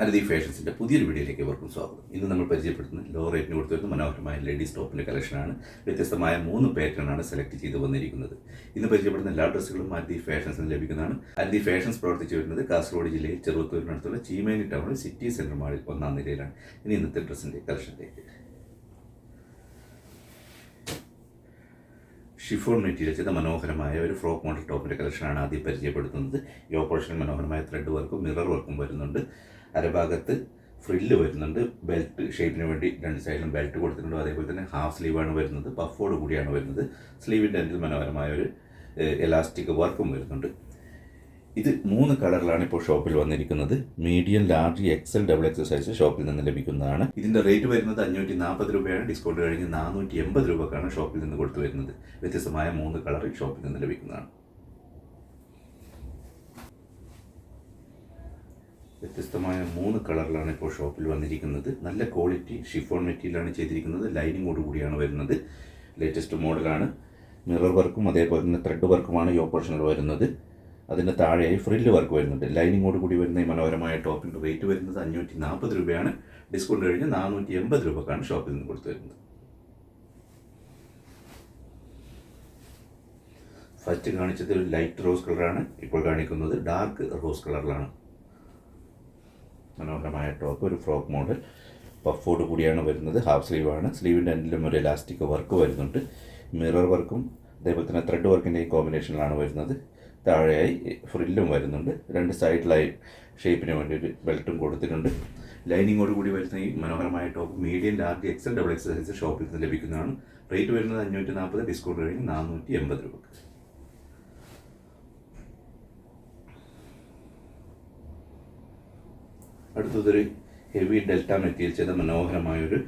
അരതി ഫാഷൻസിന്റെ പുതിയൊരു വീഡിയോയിലേക്ക് ഇവർക്കും സ്വാഗതം. ഇന്ന് നമ്മൾ പരിചയപ്പെടുത്തുന്ന ലോ റേറ്റിന് കൊടുത്തിരുന്ന മനോഹരമായ ലേഡീസ് ടോപ്പിന്റെ കളക്ഷനാണ് വ്യത്യസ്തമായ മൂന്ന് പാറ്റേണാണ് സെലക്ട് ചെയ്ത് വന്നിരിക്കുന്നത്. ഇന്ന് പരിചയപ്പെടുന്ന എല്ലാ ഡ്രസ്സുകളും അരതി ഫാഷൻസിന് ലഭിക്കുന്നതാണ്. അരതി ഫാഷൻസ് പ്രവർത്തിച്ചു വരുന്നത് കാസർഗോഡ് ജില്ലയിൽ ചെറുത്തൂരിനടുത്തുള്ള ചീമേനി ടൗണിൽ സിറ്റി സെന്റർ മാളിൽ ഒന്നാം നിലയിലാണ്. ഇനി ഇന്നത്തെ ഡ്രസ്സിന്റെ കളക്ഷനിലേക്ക് ഷിഫോൺ മെറ്റീരിയൽ ചെയ്ത മനോഹരമായ ഒരു ഫ്രോക്ക് മോഡൽ ടോപ്പിന്റെ കളക്ഷനാണ് ആദ്യം പരിചയപ്പെടുത്തുന്നത്. ഈ ഓപ്പറേഷനിൽ മനോഹരമായ ത്രെഡ് വർക്കും മിറർ വർക്കും വരുന്നുണ്ട്. അരഭാഗത്ത് ഫ്രില്ല് വരുന്നുണ്ട്. ബെൽറ്റ് ഷേപ്പിന് വേണ്ടി രണ്ട് സൈഡിലും ബെൽറ്റ് കൊടുത്തിട്ടുണ്ട്. അതേപോലെ തന്നെ ഹാഫ് സ്ലീവാണ് വരുന്നത്. പഫോട് കൂടിയാണ് വരുന്നത്. സ്ലീവിന്റെ എൻഡിൽ മനോഹരമായ ഒരു എലാസ്റ്റിക് വർക്കും വരുന്നുണ്ട്. ഇത് മൂന്ന് കളറിലാണ് ഇപ്പോൾ ഷോപ്പിൽ വന്നിരിക്കുന്നത്. Medium large XL double XL size ഷോപ്പിൽ നിന്ന് ലഭിക്കുന്നതാണ്. ഇതിന്റെ റേറ്റ് വരുന്നത് അഞ്ഞൂറ്റി നാൽപ്പത് രൂപയാണ്. ഡിസ്കൗണ്ട് കഴിഞ്ഞ് നാനൂറ്റി എൺപത് രൂപക്കാണ് ഷോപ്പിൽ നിന്ന് കൊടുത്തു വരുന്നത്. വ്യത്യസ്തമായ മൂന്ന് കളർ ഷോപ്പിൽ നിന്ന് ലഭിക്കുന്നതാണ്. വ്യത്യസ്തമായ മൂന്ന് കളറിലാണ് ഇപ്പോൾ ഷോപ്പിൽ വന്നിരിക്കുന്നത്. നല്ല ക്വാളിറ്റി ഷിഫോൺ മെറ്റീരിയലാണ് ചെയ്തിരിക്കുന്നത്. ലൈനിങ്ങോട് കൂടിയാണ് വരുന്നത്. ലേറ്റസ്റ്റ് മോഡലാണ് മിറർ വർക്കും അതേപോലെ തന്നെ ത്രെഡ് വർക്കുമാണ് ഈ ഓപ്പറേഷനിൽ വരുന്നത്. അതിന്റെ താഴെയായി ഫ്രില്ല് വർക്ക് വരുന്നുണ്ട്. ലൈനിങ്ങോട് കൂടി വരുന്ന ഈ മനോഹരമായ ടോപ്പിന്റെ റേറ്റ് വരുന്നത് അഞ്ഞൂറ്റി നാൽപ്പത് രൂപയാണ്. ഡിസ്കൗണ്ട് കഴിഞ്ഞ് നാനൂറ്റി എൺപത് രൂപക്കാണ് ഷോപ്പിൽ നിന്ന് കൊടുത്തു വരുന്നത്. ഫസ്റ്റ് കാണിച്ചത് ലൈറ്റ് റോസ് കളറാണ് ഇപ്പോൾ കാണിക്കുന്നത് ഡാർക്ക് റോസ് കളറിലാണ് മനോഹരമായ ടോപ്പ് ഒരു ഫ്രോക്ക് മോഡൽ പഫോട് കൂടിയാണ് വരുന്നത്. ഹാഫ് സ്ലീവാണ് സ്ലീവിന്റെ എൻഡിലും ഒരു ഇലാസ്റ്റിക് വർക്ക് വരുന്നുണ്ട്. മിറർ വർക്കും അതേപോലെ തന്നെ ത്രെഡ് വർക്കിന്റെ ഈ കോമ്പിനേഷനിലാണ് വരുന്നത്. താഴെയായി ഫ്രില്ലും വരുന്നുണ്ട്. രണ്ട് സൈഡിലായി ഷേപ്പിന് വേണ്ടി ഒരു ബെൽറ്റും കൊടുത്തിട്ടുണ്ട്. ലൈനിങ്ങോട് കൂടി വരുന്ന ഈ മനോഹരമായ top medium large XL double XL size ഷോപ്പിൽ നിന്ന് ലഭിക്കുന്നതാണ്. റേറ്റ് വരുന്നത് അഞ്ഞൂറ്റി നാൽപ്പത് ഡിസ്കൗണ്ട് കഴിഞ്ഞ് നാനൂറ്റി എൺപത് രൂപക്ക്. അടുത്തതൊരു ഹെവി ഡെൽറ്റ മെറ്റീരിയൽ ചെയ്ത മനോഹരമായൊരു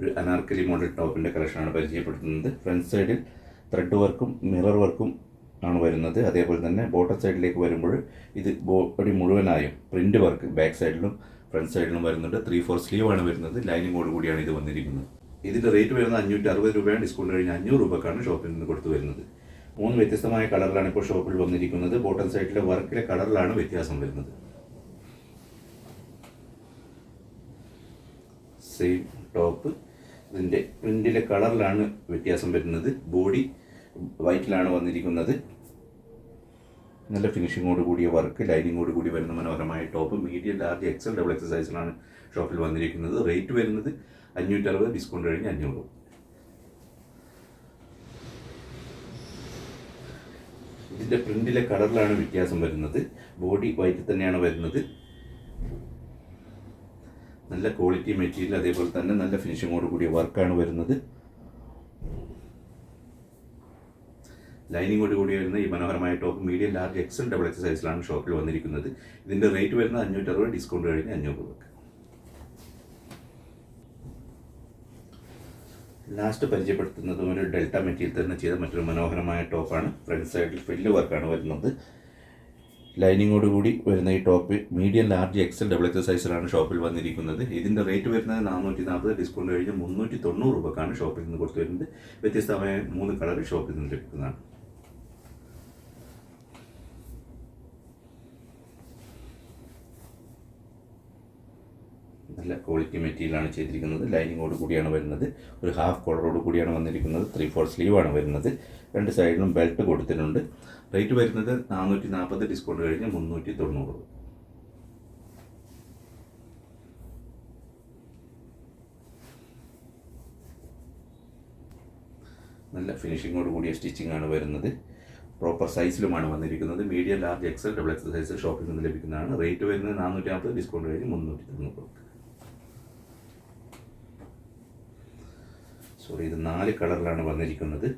ഒരു അനാർക്കലി മോഡൽ ടോപ്പിന്റെ കളക്ഷനാണ് പരിചയപ്പെടുത്തുന്നത്. ഫ്രണ്ട് സൈഡിൽ ത്രെഡ് വർക്കും മിറർ വർക്കും ആണ് വരുന്നത്. അതേപോലെ തന്നെ ബോട്ടം സൈഡിലേക്ക് വരുമ്പോൾ ഇത് ബോഡി മുഴുവനായും പ്രിന്റ് വർക്ക് ബാക്ക് സൈഡിലും ഫ്രണ്ട് സൈഡിലും വരുന്നുണ്ട്. ത്രീ ഫോർ സ്ലീവ് ആണ് വരുന്നത്. ലൈനിങ്ങോട് കൂടിയാണ് ഇത് വന്നിരിക്കുന്നത്. ഇതിന്റെ റേറ്റ് വരുന്നത് അഞ്ഞൂറ്റി അറുപത് രൂപയാണ്. ഡിസ്കൗണ്ട് കഴിഞ്ഞ് അഞ്ഞൂറ് രൂപക്കാണ് ഷോപ്പിൽ നിന്ന് കൊടുത്തു വരുന്നത്. മൂന്ന് വ്യത്യസ്തമായ കളറിലാണ് ഇപ്പോൾ ഷോപ്പിൽ വന്നിരിക്കുന്നത്. ബോട്ടം സൈഡിലെ വർക്കിലെ കളറിലാണ് വ്യത്യാസം വരുന്നത്. സെയിം ടോപ്പ് ഇതിന്റെ പ്രിന്റിലെ കളറിലാണ് വ്യത്യാസം വരുന്നത്. ബോഡി വൈറ്റിലാണ് വന്നിരിക്കുന്നത്. നല്ല ഫിനിഷിങ്ങോട് കൂടിയ വർക്ക് ലൈനിങ്ങോട് കൂടി വരുന്ന മനോഹരമായ top medium large XL double എക്സസൈസിലാണ് ഷോപ്പിൽ വന്നിരിക്കുന്നത്. റേറ്റ് വരുന്നത് അഞ്ഞൂറ്ററുപത് ഡിസ്കൗണ്ട് കഴിഞ്ഞ് അഞ്ഞൂറ്. ഇതിന്റെ പ്രിന്റിലെ കളറിലാണ് വ്യത്യാസം വരുന്നത്. ബോഡി വൈറ്റ് തന്നെയാണ് വരുന്നത്. നല്ല ക്വാളിറ്റി മെറ്റീരിയൽ അതേപോലെ തന്നെ നല്ല ഫിനിഷിങ്ങോട് കൂടിയ വർക്കാണ് വരുന്നത്. ലൈനിങ്ങോട് കൂടി വരുന്ന ഈ മനോഹരമായ top medium large XL double X സൈസിലാണ് ഷോപ്പിൽ വന്നിരിക്കുന്നത്. ഇതിന്റെ റേറ്റ് വരുന്നത് അഞ്ഞൂറ്റി അറുപത് ഡിസ്കൗണ്ട് കഴിഞ്ഞ് അഞ്ഞൂറ് രൂപ ലാസ്റ്റ് പരിചയപ്പെടുത്തുന്നത് ഒരു ഡെൽറ്റ മെറ്റീരിയൽ തന്നെ ചെയ്ത മറ്റൊരു മനോഹരമായ ടോപ്പാണ്. ഫ്രണ്ട് സൈഡിൽ ഫില്ല് വർക്കാണ് വരുന്നത്. ലൈനിങ്ങോട് കൂടി വരുന്ന ഈ top medium large XL double XL സൈസിലാണ് ഷോപ്പിൽ വന്നിരിക്കുന്നത്. ഇതിന്റെ റേറ്റ് വരുന്നത് നാനൂറ്റി നാൽപ്പത് ഡിസ്കൗണ്ട് കഴിഞ്ഞ് മുന്നൂറ്റി തൊണ്ണൂറ് രൂപക്കാണ് ഷോപ്പിൽ നിന്ന് കൊടുത്തു വരുന്നത്. വ്യത്യസ്തമായ മൂന്ന് കളർ ഷോപ്പിൽ നിന്ന് ലഭിക്കുന്നതാണ്. നല്ല ക്വാളിറ്റി മെറ്റീരിയലാണ് ചെയ്തിരിക്കുന്നത്. ലൈനിങ്ങോട് കൂടിയാണ് വരുന്നത്. ഒരു ഹാഫ് കോളറോട് കൂടിയാണ് വന്നിരിക്കുന്നത്. ത്രീ ഫോർ സ്ലീവാണ് വരുന്നത്. രണ്ട് സൈഡിലും ബെൽറ്റ് കൊടുത്തിട്ടുണ്ട്. റേറ്റ് വരുന്നത് നാനൂറ്റി നാൽപ്പത് ഡിസ്കൗണ്ട് കഴിഞ്ഞ് മുന്നൂറ്റി തൊണ്ണൂറ് നല്ല ഫിനിഷിങ്ങോട് കൂടിയ സ്റ്റിച്ചിങ് ആണ് വരുന്നത്. പ്രോപ്പർ സൈസിലുമാണ് വന്നിരിക്കുന്നത്. Medium large XL double XL size ഷോപ്പിൽ നിന്ന് ലഭിക്കുന്നതാണ്. റേറ്റ് വരുന്നത് നാനൂറ്റി നാൽപ്പത് ഡിസ്കൗണ്ട് കഴിഞ്ഞ് മുന്നൂറ്റി തൊണ്ണൂറ് സോറി ഇത് നാല് കളറിലാണ് വന്നിരിക്കുന്നത്.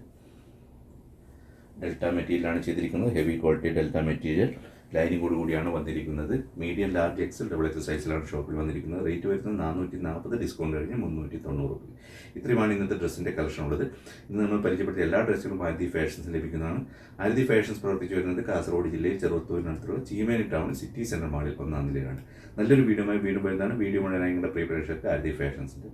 ഡെൽറ്റ മെറ്റീരിയലാണ് ചെയ്തിരിക്കുന്നത്. ഹെവി ക്വാളിറ്റി ഡെൽറ്റ മെറ്റീരിയൽ ലൈനിങ്ങോട് കൂടിയാണ് വന്നിരിക്കുന്നത്. Medium large XL double XL സൈസിലാണ് ഷോപ്പിൽ വന്നിരിക്കുന്നത്. റേറ്റ് വരുന്നത് നാനൂറ്റി നാൽപ്പത് ഡിസ്കൗണ്ട് കഴിഞ്ഞ് മുന്നൂറ്റി തൊണ്ണൂറ് രൂപ. ഇത്രയുമാണ് ഇന്നത്തെ ഡ്രസ്സിന്റെ കളക്ഷൻ ഉള്ളത്. ഇന്ന് നമ്മൾ പരിചയപ്പെട്ട എല്ലാ ഡ്രസ്സുകളും ആരതി ഫാഷൻസ് ലഭിക്കുന്നതാണ്. ആരതി ഫാഷൻസ് പ്രവർത്തിച്ചു വരുന്നത് കാസർഗോഡ് ജില്ലയിൽ ചെറുത്തൂരിനടുത്തുള്ള ചീമേനി ടൗൺ സിറ്റി സെന്റർ മാളിൽ ഒന്നാം നിലയിലാണ്. നല്ലൊരു വീഡിയോ വീണ്ടും വരുന്നതാണ്. വീഡിയോ മുഴുവനായി നിങ്ങളുടെ പ്രിയ ആരതി ഫാഷൻസിന്റെ